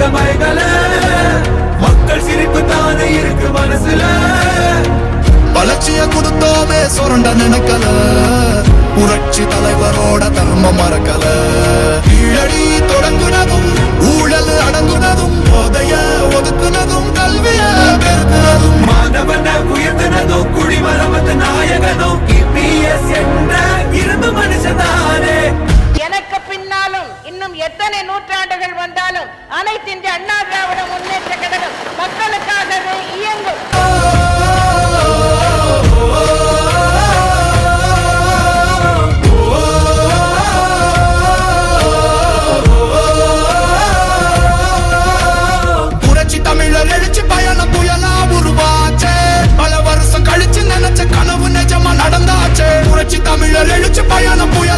கண்டு நாங்க மக்கள் சிரிப்பு தானே இருக்கு மனசுல. வளர்ச்சிய கொடுத்தோமே சுரண்ட நினைக்கல. புரட்சி தலைவரோட தர்மம் மறக்கல. கீழடி இன்னும் எத்தனை நூற்றாண்டுகள் வந்தாலும் அனைத்து இந்திய அண்ணா திராவிட முன்னேற்ற கழகம் மக்களுக்காகவே இயங்கும். புரட்சி தமிழர் எழுச்சி பயணம் புயலா உருவாச்சே. பல வருஷம் கழிச்சு நினைச்ச கனவு நிஜமா நடந்தாச்சே. புரட்சி தமிழர் எழுச்சி பயணம் புயல்